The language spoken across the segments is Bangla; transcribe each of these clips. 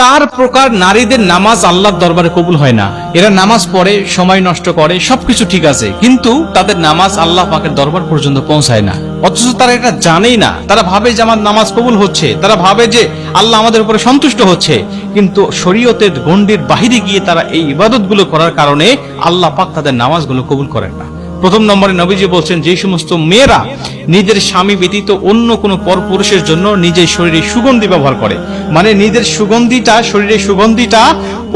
চার প্রকার নারীদের নামাজ আল্লাহর দরবারে কবুল হয় না। এরা নামাজ পড়ে, সময় নষ্ট করে, সবকিছু ঠিক আছে। কিন্তু তাদের নামাজ আল্লাহ পাকের দরবার পর্যন্ত পৌঁছায় না। অথচ তারা এটা জানেই না। তারা ভাবে যে আমার নামাজ কবুল হচ্ছে। তারা ভাবে যে আল্লাহ আমাদের উপরে সন্তুষ্ট হচ্ছে। কিন্তু শরীয়তের গণ্ডির বাহিরে গিয়ে তারা এই ইবাদতগুলো করার কারণে আল্লাহ পাক তাদের নামাজগুলো কবুল করেন না। প্রথম নম্বরে নবীজি বলছেন, যে সমস্ত মেয়েরা নিজের স্বামী ব্যতীত অন্য কোনো পরপুরুষের জন্য নিজের শরীরে সুগন্ধি ব্যবহার করে মানে নিজের সুগন্ধিটা, শরীরের সুগন্ধিটা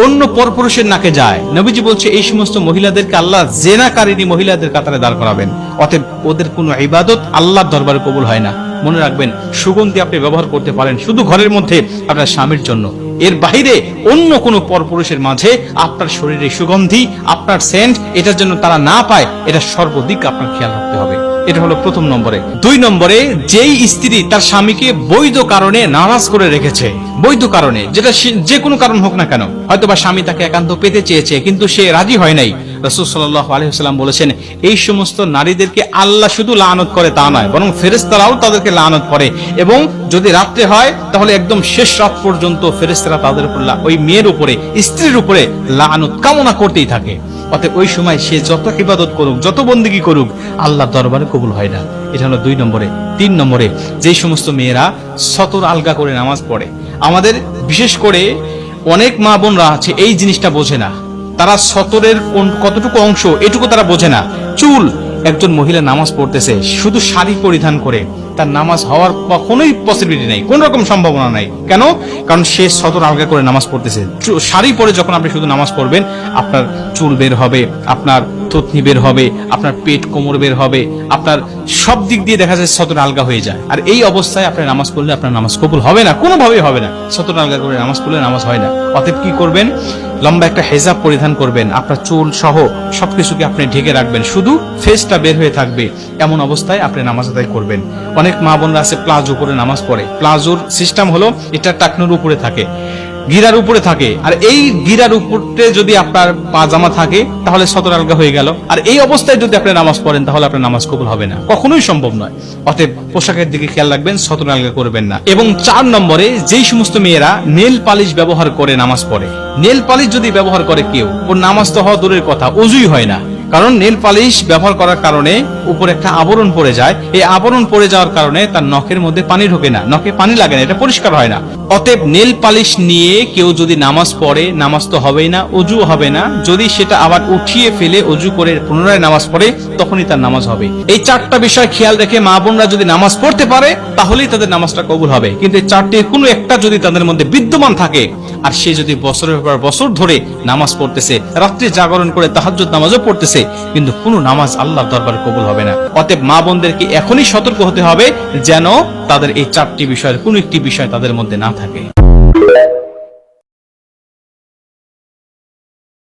অন্য পরপুরুষের নাকে যায়। নবীজি বলছে, এই সমস্ত মহিলাদেরকে আল্লাহ জেনাকারিনী মহিলাদের কাতারে দাঁড় করাবেন। অতএব ওদের কোনো ইবাদত আল্লাহর দরবারে কবুল হয় না। মনে রাখবেন, সুগন্ধি আপনি ব্যবহার করতে পারেন শুধু ঘরের মধ্যে আপনার স্বামীর জন্য। এর বাইরে অন্য কোনো পরপুরুষের মাঝে আপনার শরীরে সুগন্ধি, আপনার সেন্ট এটার জন্য তারা না পায়, এটা সর্বদিক আপনার খেয়াল রাখতে হবে। এটা হলো প্রথম নম্বরে। দুই নম্বরে, যেই স্ত্রী তার স্বামীকে বৈধ কারণে নারাজ করে রেখেছে, বৈধ কারণে, যেটা যে কোনো কারণ হোক না কেন হয়তো বা স্বামী তাকে একান্ত পেতে চেয়েছে, কিন্তু সে রাজি হয় নাই। রসুল সাল্লাহ আলহিহাল্লাম বলেছেন, এই সমস্ত নারীদেরকে আল্লাহ শুধু লানত করে তা নয়, বরং ফেরেস্তারাও তাদেরকে লানত করে এবং যদি রাত্রে হয়, তাহলে একদম শেষ রাত পর্যন্ত ফেরেস্তারা তাদের উপর ওই মেয়ের উপরে, স্ত্রীর উপরে লানত কামনা করতেই থাকে। অতএব ওই সময় সে যত ইবাদত করুক, যত বন্দিগি করুক আল্লাহ দরবারে কবুল হয় না। এটা হলো দুই নম্বরে। তিন নম্বরে, যে সমস্ত মেয়েরা সতর আলগা করে নামাজ পড়ে, আমাদের বিশেষ করে অনেক মা বোনরা আছে, এই জিনিসটা বোঝে না। তারা সতরের কোন কতটুকু অংশ এটুকু তারা বোঝে না। চুল, একজন মহিলা নামাজ পড়তেছে, শুধু শাড়ি পরিধান করে, তার নামাজ হওয়ার কখনোই পসিবিলিটি নেই কোন রকম সম্ভাবনা নাই। কেন? কারণ সে সতর আলগা করে নামাজ পড়তেছে। শাড়ি পরে যখন আপনি শুধু নামাজ পড়বেন, আপনার চুল বের হবে, আপনার থুতনি বের হবে, আপনার পেট কোমর বের হবে, আপনার সব দিক দিয়ে দেখা যায় সতর আলগা হয়ে যায়। আর এই অবস্থায় আপনি নামাজ পড়লে আপনার নামাজ কবুল হবে না, কোনোভাবেই হবে না। সতর আলগা করে নামাজ পড়লে নামাজ হয় না। অতএব কি করবেন? লম্বা একটা হেজাব পরিধান করবেন, আপনার চুল সহ সবকিছুকে আপনি ঢেকে রাখবেন, শুধু ফেসটা বের হয়ে থাকবে, এমন অবস্থায় আপনি নামাজ আদায় করবেন। অনেক মা বোনরা আছে, প্লাজো করে নামাজ পড়ে। প্লাজোর সিস্টেম হলো, এটা টাকনুর উপরে থাকে। গিরার উপরে থাকে। আর এই গিরার উপরে যদি আপনার পাজামা থাকে, তাহলে সতর আলগা হয়ে গেল। আর এই অবস্থায় যদি আপনি নামাজ পড়েন, তাহলে আপনার নামাজ কবুল হবে না। কখনোই সম্ভব নয়। অতএব পোশাকের দিকে খেয়াল রাখবেন, সতর আলগা করবেন না। এবং চার নম্বরে, যেই সমস্ত মেয়েরা নেল পালিশ ব্যবহার করে নামাজ পড়ে, নেল পালিশ যদি ব্যবহার করে কেউ, ওর নামাজ তো হওয়া দূরের কথা, অজুই হয় না। কারণ নেল পালিশ ব্যবহার করার কারণে উপরে একটা আবরণ পড়ে যায়। এই আবরণ পড়ে যাওয়ার কারণে তার নখের মধ্যে পানি ঢোকে না। নখে পানি লাগে না, এটা পরিষ্কার হয় না। অতএব নেল পালিশ নিয়ে কেউ যদি নামাজ পড়ে, নামাজ তো হবেই না অজু হবে না। যদি সেটা আবার উঠিয়ে ফেলে, অজু করে পুনরায় নামাজ পড়ে, তখনই তার নামাজ হবে। এই চারটা বিষয় খেয়াল রেখে মা বোনরা যদি নামাজ পড়তে পারে, তাহলেই তাদের নামাজটা কবুল হবে। কিন্তু এই চারটির কোনো একটা যদি তাদের মধ্যে বিদ্যমান থাকে, আর সে যদি বছরের পর বছর ধরে নামাজ পড়তেছে, রাত্রে জাগরণ করে তাহাজ্জুদ নামাজও পড়তেছে কিন্তু কোনো নামাজ আল্লাহর দরবার কবুল হবে না। অতএব মা বোনদেরকে এখনই সতর্ক হতে হবে যেন তাদের এই চারটি বিষয়ের কোনো একটি বিষয় তাদের মধ্যে না থাকে।